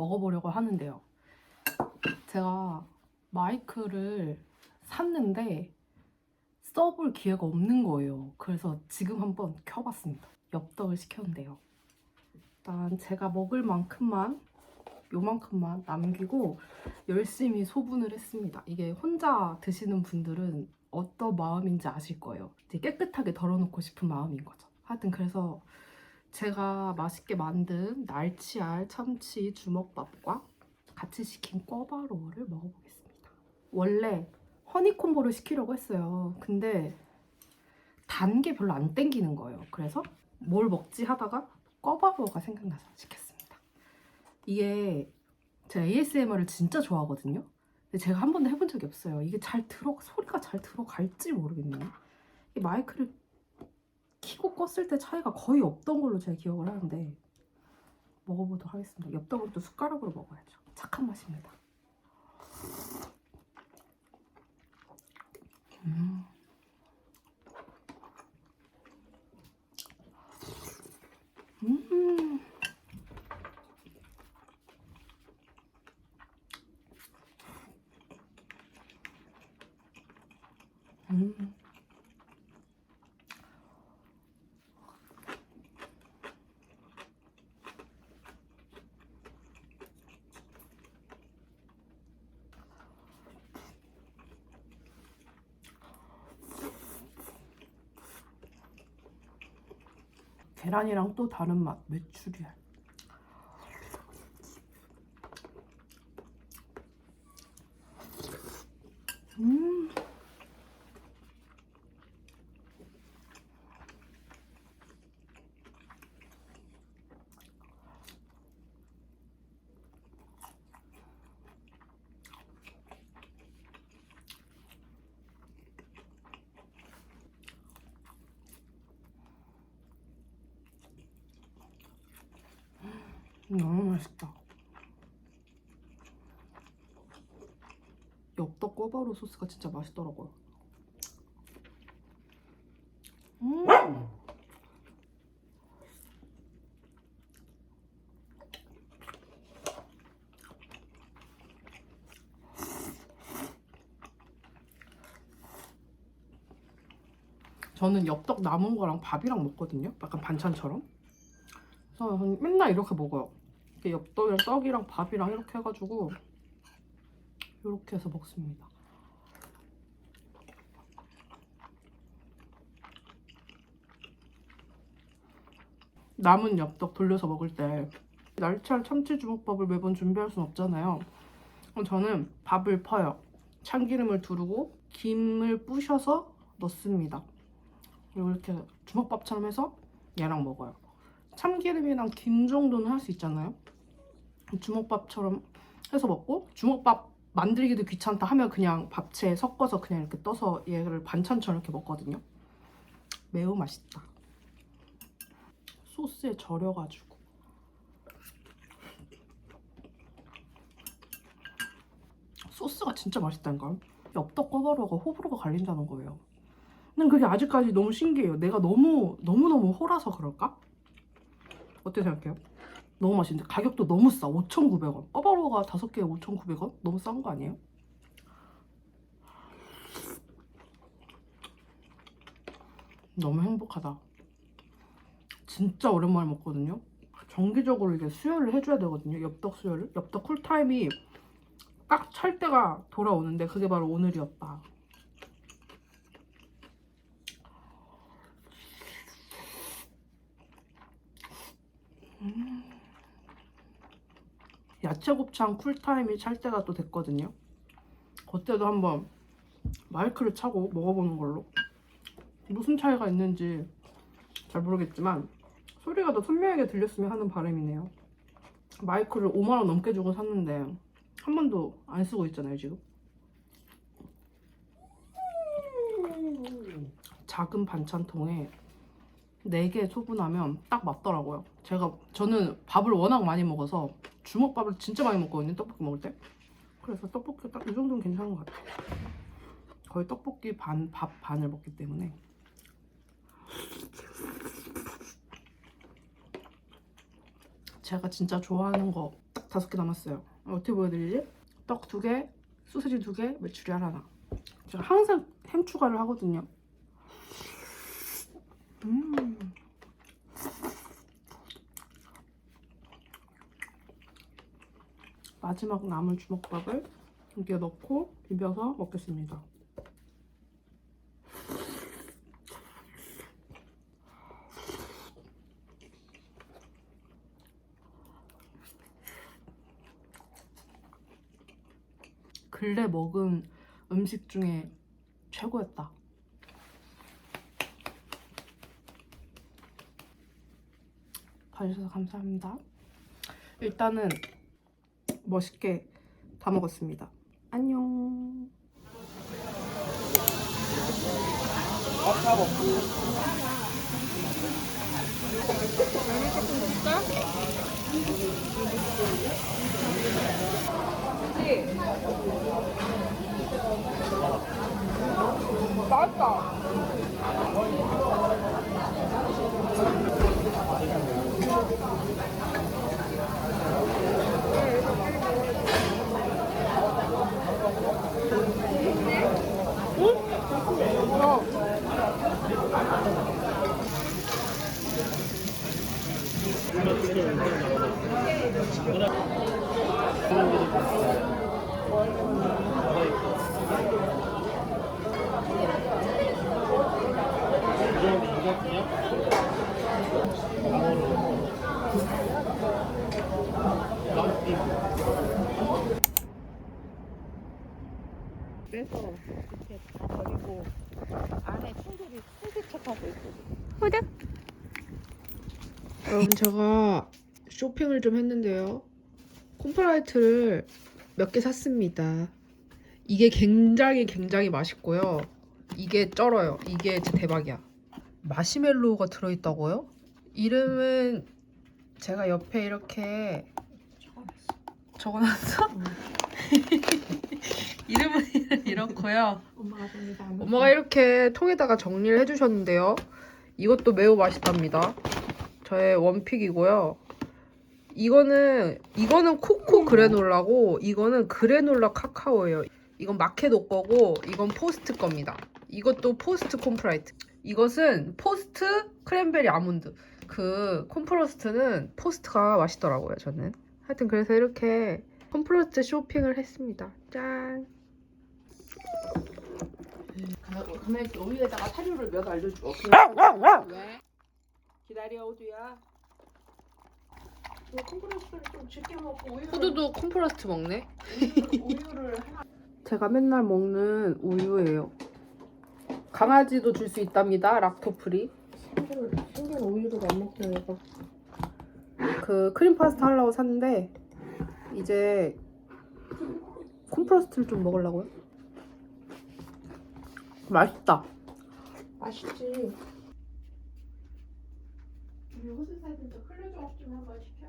먹어보려고 하는데요. 제가 마이크를 샀는데 써볼 기회가 없는 거예요. 그래서 지금 한번 켜봤습니다. 엽떡을 시켰는데요. 일단 제가 먹을 만큼만 요만큼만 남기고 열심히 소분을 했습니다. 이게 혼자 드시는 분들은 어떤 마음인지 아실 거예요. 이제 깨끗하게 덜어놓고 싶은 마음인 거죠. 하여튼 그래서 제가 맛있게 만든 날치알 참치 주먹밥과 같이 시킨 꿔바로우를 먹어보겠습니다. 원래 허니콤보를 시키려고 했어요. 근데 단 게 별로 안 땡기는 거예요. 그래서 뭘 먹지 하다가 꿔바로우가 생각나서 시켰습니다. 이게 제가 ASMR을 진짜 좋아하거든요. 근데 제가 한 번도 해본 적이 없어요. 이게 잘 들어 소리가 잘 들어갈지 모르겠네요. 이 마이크를 키고 껐을 때 차이가 거의 없던 걸로 제가 기억을 하는데 먹어보도록 하겠습니다. 엽떡은 또 숟가락으로 먹어야죠. 착한 맛입니다. 음. 음. 음. 계란이랑 또 다른 맛 메추리알 음 너무 맛있다. 엽떡 꼬바로 소스가 진짜 맛있더라고요. 음. 저는 엽떡 남은 거랑 밥이랑 먹거든요. 약간 반찬처럼. 그래서 맨날 이렇게 먹어요. 이렇게 엽떡이랑 떡이랑 밥이랑 이렇게 해가지고 이렇게 해서 먹습니다. 남은 엽떡 돌려서 먹을 때 날치알 참치 주먹밥을 매번 준비할 순 없잖아요. 저는 밥을 퍼요. 참기름을 두르고 김을 부셔서 넣습니다. 이렇게 주먹밥처럼 해서 얘랑 먹어요. 참기름이랑 김 정도는 할 수 있잖아요. 주먹밥처럼 해서 먹고 주먹밥 만들기도 귀찮다 하면 그냥 밥채에 섞어서 그냥 이렇게 떠서 얘를 반찬처럼 이렇게 먹거든요. 매우 맛있다. 소스에 절여가지고. 소스가 진짜 맛있다니까요. 엽떡 꼬바로우가 호불호가 갈린다는 거예요. 난 그게 아직까지 너무 신기해요. 내가 너무 너무너무 호라서 그럴까? 어떻게 생각해요? 너무 맛있는데 가격도 너무 싸. 5,900원. 꺼바로우가 5개에 5,900원? 너무 싼 거 아니에요? 너무 행복하다. 진짜 오랜만에 먹거든요. 정기적으로 이게 수혈을 해줘야 되거든요. 엽떡 수혈을. 엽떡 쿨타임이 딱 찰 때가 돌아오는데 그게 바로 오늘이었다. 야채 곱창 쿨타임이 찰 때가 또 됐거든요. 그때도 한번 마이크를 차고 먹어보는 걸로 무슨 차이가 있는지 잘 모르겠지만 소리가 더 선명하게 들렸으면 하는 바람이네요. 마이크를 5만원 넘게 주고 샀는데 한 번도 안 쓰고 있잖아요 지금. 작은 반찬통에 4개 소분하면 딱 맞더라고요. 제가 저는 밥을 워낙 많이 먹어서 주먹밥을 진짜 많이 먹거든요. 떡볶이 먹을 때. 그래서 떡볶이 딱 이 정도는 괜찮은 것 같아요. 거의 떡볶이 반, 밥 반을 먹기 때문에. 제가 진짜 좋아하는 거 딱 다섯 개 남았어요. 어떻게 보여드리지? 떡 두 개, 소세지 두 개, 메추리알 하나. 제가 항상 햄 추가를 하거든요. 음. 마지막 남은 주먹밥을 여기에 넣고 비벼서 먹겠습니다. 근래 먹은 음식 중에 최고였다. 봐주셔서 감사합니다. 일단은 멋있게 다 먹었습니다. 안녕. 빼서 이렇게 다 버리고 안에 친구들이 생색책하고 있거든. 여러분 제가 쇼핑을 좀 했는데요. 콤프라이트를 몇 개 샀습니다. 이게 굉장히 굉장히 맛있고요. 이게 쩔어요. 이게 진짜 대박이야. 마시멜로우가 들어있다고요? 이름은 제가 옆에 이렇게 적어놨어? 이름은 이렇고요. 엄마가 엄마가 이렇게 통에다가 정리를 해주셨는데요. 이것도 매우 맛있답니다. 저의 원픽이고요. 이거는 이거는 코코 그래놀라고 이거는 그래놀라 카카오예요. 이건 마케도 거고 이건 포스트 겁니다. 이것도 포스트 콤프라이트. 이것은 포스트 크랜베리 아몬드. 그 콤프로스트는 포스트가 맛있더라고요. 저는. 하여튼 그래서 이렇게 콤프로스트 쇼핑을 했습니다. 짠. 가만히 여기에다가 사료를 몇 알려줘. 왜? 기다려 호두야. 콩그레스를 좀 짙게 먹고 우유를 호두도 콤프로스트 먹네. 우유를, 우유를 하나 제가 맨날 먹는 우유예요. 강아지도 줄 수 있답니다. 락토프리. 생긴 우유도 안 먹죠 얘가. 그 크림 파스타 하려고 샀는데 이제 콤프로스트를 좀 먹으려고요. 맛있다. 맛있지. 무슨 사진 좀 클로즈업 좀 한번 시켜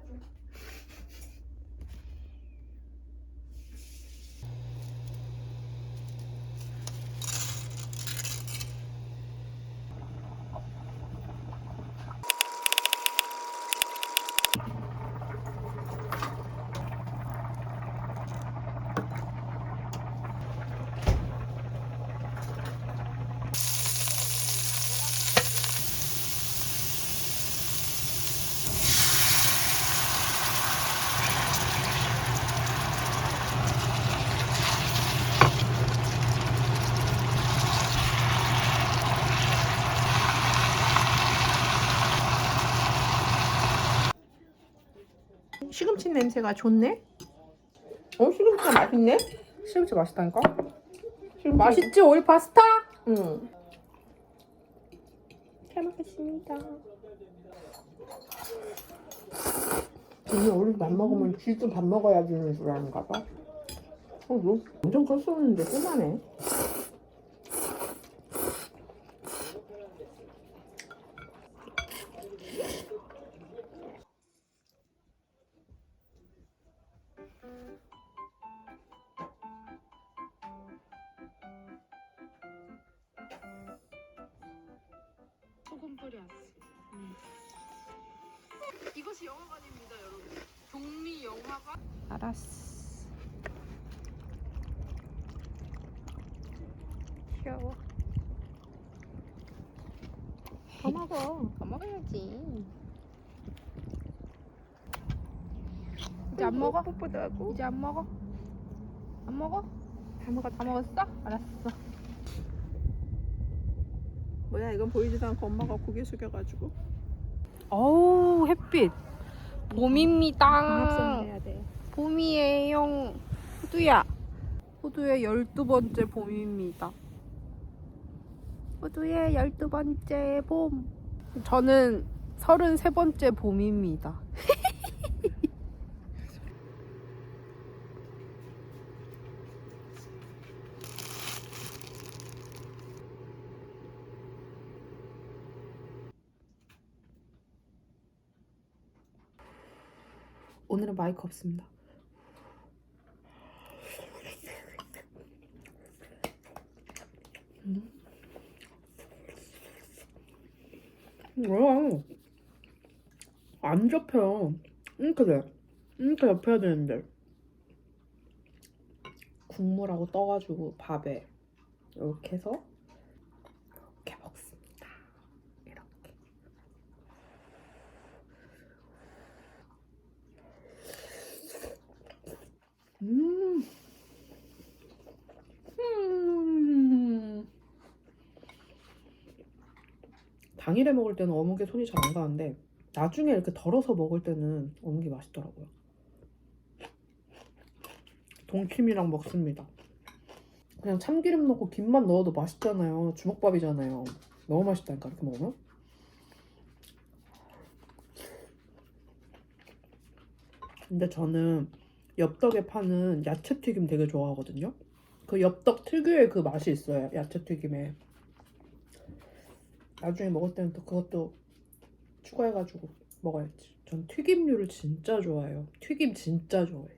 줘. 시금치 냄새가 좋네. 어 시금치가 맛있네. 시금치 맛있다니까? 시금치. 맛있지 오일 파스타? 응. 잘 먹겠습니다. 오늘 오늘 밥 먹으면 쥐도 밥 먹어야 되는 줄 아는가 봐. 어, 너 완전 컸었는데 끝나네. 소금 뿌려왔어. 이것이 영화관입니다, 여러분. 독리 영화관. 알았어. 귀여워. 더 먹어. 더 먹어야지. 이제 안 먹어? 뽀뽀도 하고. 이제 안 먹어? 안 먹어? 다 먹어. 다 먹었어? 알았어. 뭐야 이건 보이지도 않고 엄마가 고개 숙여가지고 어우 햇빛. 봄입니다. 합성해야 돼. 봄이에요. 호두야. 호두의 열두 번째 봄입니다. 호두의 열두 번째 봄. 저는 서른세 번째 봄입니다. 오늘은 마이크 없습니다. 뭐야? 안 접혀. 이렇게 돼. 이렇게 접혀야 되는데. 국물하고 떠가지고 밥에 이렇게 해서 이렇게 먹습니다. 이렇게. 음. 음. 당일에 먹을 때는 어묵에 손이 잘 안 가는데 나중에 이렇게 덜어서 먹을 때는 어묵이 맛있더라고요. 동치미랑 먹습니다. 그냥 참기름 넣고 김만 넣어도 맛있잖아요. 주먹밥이잖아요. 너무 맛있다니까 이렇게 먹으면. 근데 저는 엽떡에 파는 야채 튀김 되게 좋아하거든요. 그 엽떡 특유의 그 맛이 있어요. 야채 튀김에. 나중에 먹을 때는 또 그것도 추가해가지고 먹어야지. 전 튀김류를 진짜 좋아해요. 튀김 진짜 좋아해.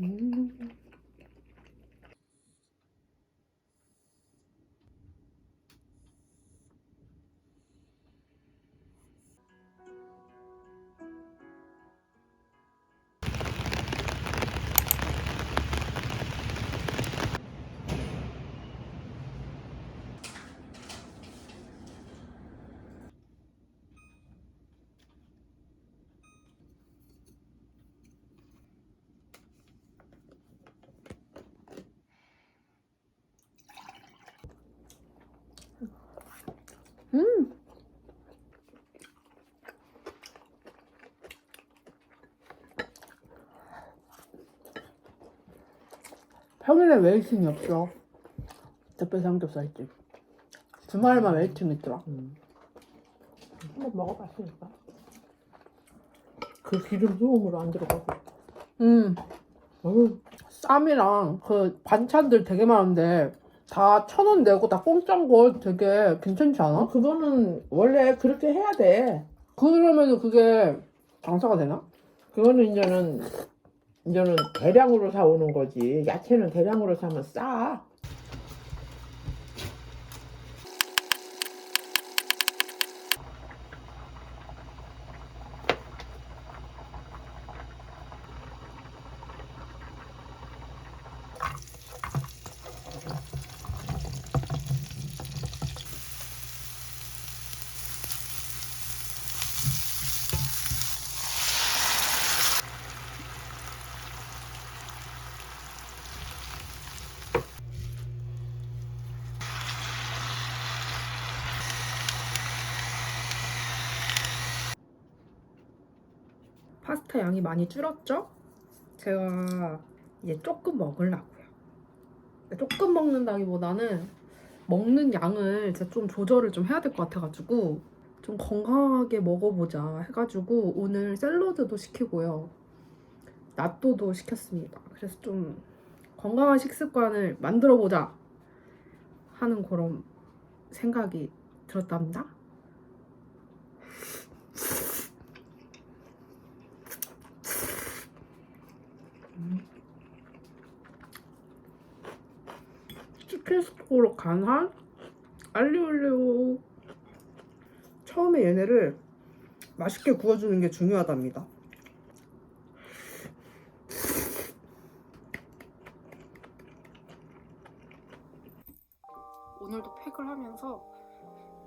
음. 음. 평일에 웨이팅이 없어. 대표 삼겹살집. 주말에만 웨이팅 있더라. 한번 먹어봤으니까. 그 기름 소금으로 안 들어가고. 음. 어휴, 쌈이랑 그 반찬들 되게 많은데 다 천 원 내고 다 공짜인 거 되게 괜찮지 않아? 어, 그거는 원래 그렇게 해야 돼. 그러면은 그게 장사가 되나? 그거는 이제는 이제는 대량으로 사오는 거지. 야채는 대량으로 사면 싸. 파스타 양이 많이 줄었죠? 제가 이제 조금 먹으려고요. 조금 먹는다기보다는 먹는 양을 제가 좀 조절을 좀 해야 될 것 같아가지고 좀 건강하게 먹어보자 해가지고 오늘 샐러드도 시키고요. 나또도 시켰습니다. 그래서 좀 건강한 식습관을 만들어보자 하는 그런 생각이 들었답니다. 치킨 스톡으로 간한 알리올리오 처음에 얘네를 맛있게 구워주는 게 중요하답니다. 오늘도 팩을 하면서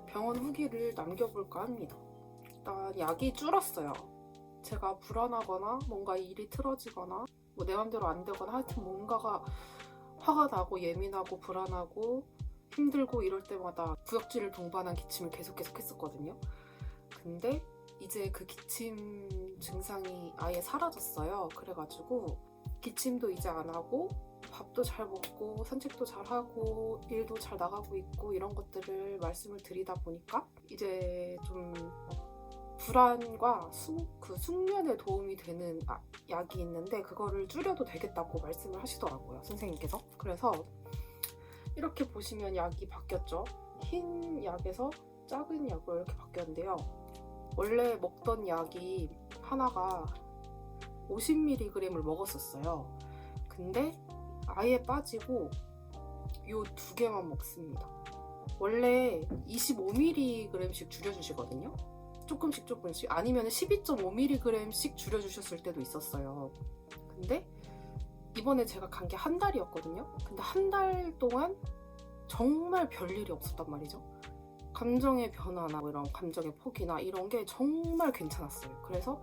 병원 후기를 남겨볼까 합니다. 일단 약이 줄었어요. 제가 불안하거나 뭔가 일이 틀어지거나 뭐 내 맘대로 안 되거나 하여튼 뭔가가 화가 나고 예민하고 불안하고 힘들고 이럴 때마다 구역질을 동반한 기침을 계속 계속 했었거든요. 근데 이제 그 기침 증상이 아예 사라졌어요. 그래가지고 기침도 이제 안 하고 밥도 잘 먹고 산책도 잘 하고 일도 잘 나가고 있고 이런 것들을 말씀을 드리다 보니까 이제 좀 불안과 숙, 그 숙면에 도움이 되는 아- 약이 있는데 그거를 줄여도 되겠다고 말씀을 하시더라고요 선생님께서 그래서 이렇게 보시면 약이 바뀌었죠 흰 약에서 작은 약으로 이렇게 바뀌었는데요 원래 먹던 약이 하나가 50mg을 먹었었어요 근데 아예 빠지고 요 두 개만 먹습니다. 원래 25mg씩 줄여주시거든요. 조금씩 조금씩 아니면 12.5mg씩 줄여주셨을 때도 있었어요. 근데 이번에 제가 간 게 한 달이었거든요. 근데 한 달 동안 정말 별일이 없었단 말이죠. 감정의 변화나 뭐 이런 감정의 폭이나 이런 게 정말 괜찮았어요. 그래서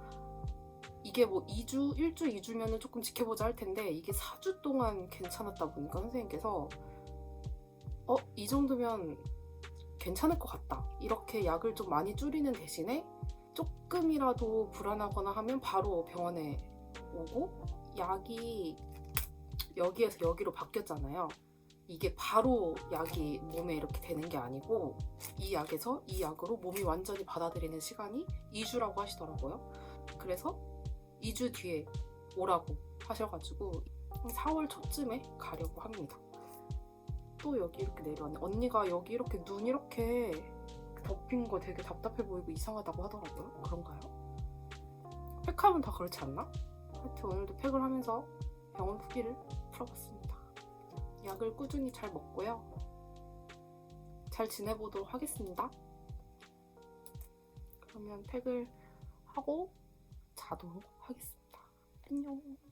이게 뭐 2주, 1주, 2주면은 조금 지켜보자 할 텐데 이게 4주 동안 괜찮았다 보니까 선생님께서 어, 이 정도면 괜찮을 것 같다. 이렇게 약을 좀 많이 줄이는 대신에 조금이라도 불안하거나 하면 바로 병원에 오고 약이 여기에서 여기로 바뀌었잖아요. 이게 바로 약이 몸에 이렇게 되는 게 아니고 이 약에서 이 약으로 몸이 완전히 받아들이는 시간이 2주라고 하시더라고요. 그래서 2주 뒤에 오라고 하셔가지고 4월 초쯤에 가려고 합니다. 또 여기 이렇게 내려왔네. 언니가 여기 이렇게 눈 이렇게 덮인 거 되게 답답해 보이고 이상하다고 하더라고요. 그런가요? 팩하면 다 그렇지 않나? 하여튼 오늘도 팩을 하면서 병원 후기를 풀어봤습니다. 약을 꾸준히 잘 먹고요. 잘 지내보도록 하겠습니다. 그러면 팩을 하고 자도록 하겠습니다. 안녕.